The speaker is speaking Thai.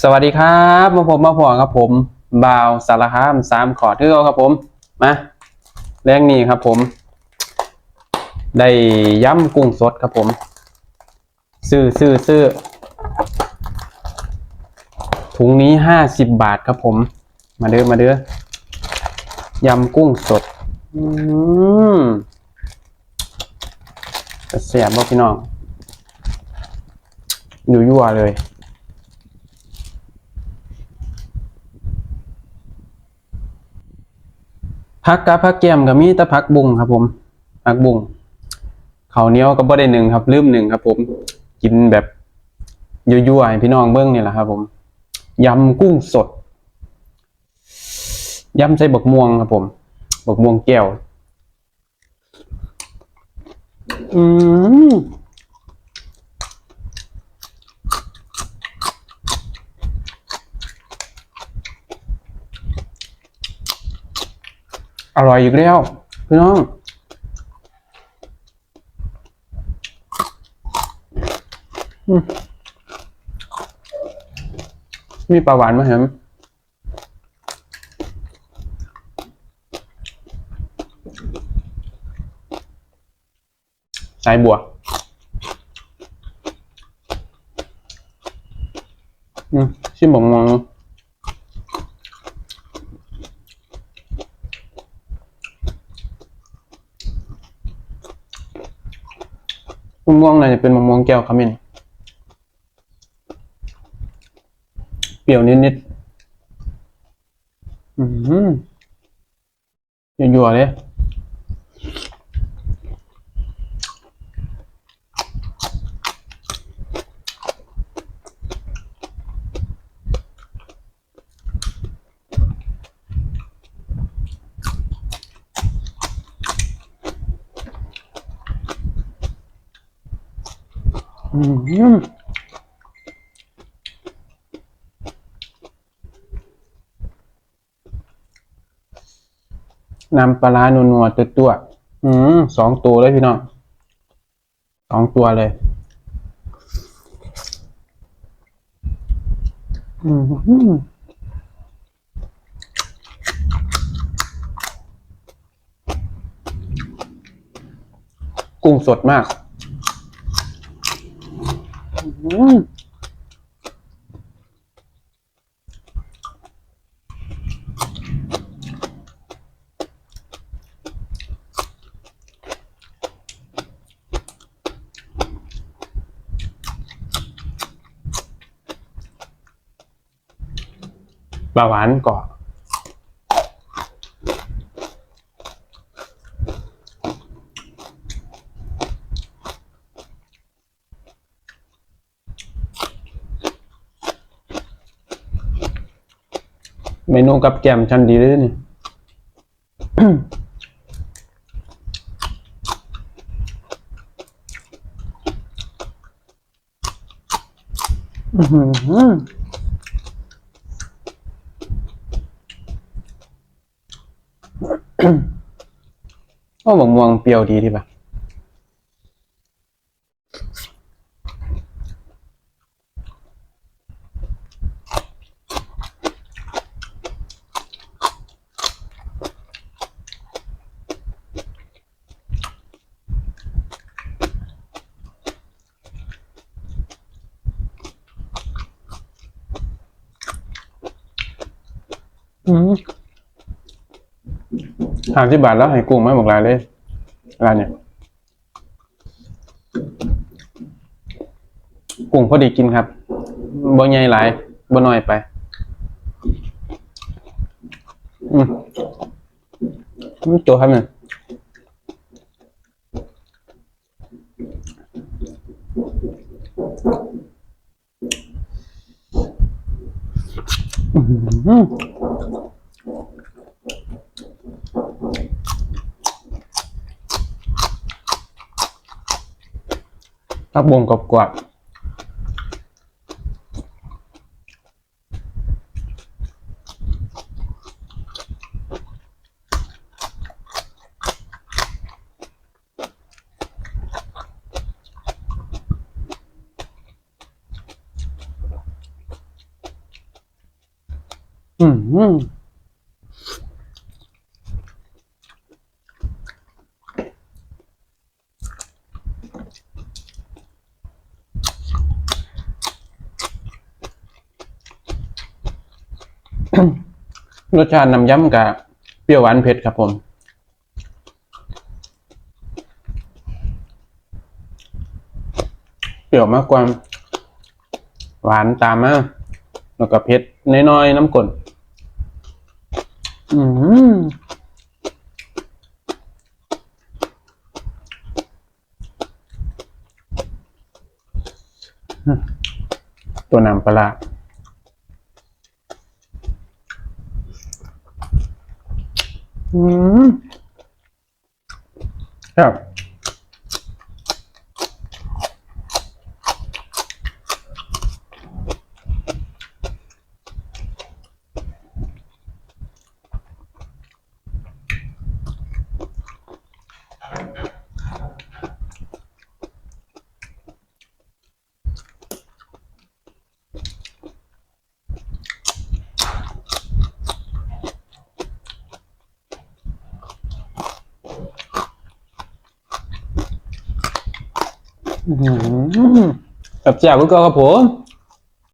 สวัสดีครับมาผมมาพอครับผมบ่าวสารคามสามขอเทือครับผมมาแรงนี้ครับผม ได้ย้ำกุ้งสดครับผม ซื้อซื้อซื้อถุงนี้ห้าสิบบาทครับผม มาเด้อมาเด้อยำกุ้งสด อืมเสียบบ่พี่น้องอยู่ยั่วเลย พักกับพักแก้มกับมีแต่พักบุ้งครับ ผมพักบุ้งเขาวเหนี้ยวก็บ่ได้หนึ่งครับลืมหนึ่งครับ ผมกินแบบยั่วๆให้พี่น้องเบิ้งนี่แหละครับ ผมยำกุ้งสดยำใส่บักม่วงครับ ผมบักม่วงแก้วอืม อร่อยอีกแล้วพี่น้องมีปลาหวานไหมาเห็นสายบัวอืมชิมบอกมอง มะม่วงน่าจะเป็นมะม่วงแก้วขมิ้นเปรี้ยวนิดๆอืมยั่วๆเลย น้ำปลาร้านัวๆตัวตัวอืมสองตัวเลยพี่น้องสองตัวเลย อืมกุ้งสดมาก อืมปลาหวานก่อน เมนูกับแกมชั้นดีเลยนี่อื้อหือโอ้บักม่วงเปรี้ยวดีที่ปะ อืมสามสิบบาทแล้วให้กุ้งไม่บอกลายเลยร้านเนี่ยกุ้งพอดีกินครับบ่ใหญ่หลายบ่น้อยไป อืมตัวครับเนี่ยอื้อ ผักบงกรอบกรอบอืม รสชาติน้ำยำกับเปรี้ยวหวานเผ็ดครับผม เปรี้ยวมากกว่า หวานตามมาแล้วก็เผ็ดน้อยๆน้ำกลนอืมตัวน้ำปลาร้า อืมครับ แบบเจ่บก็ครับผม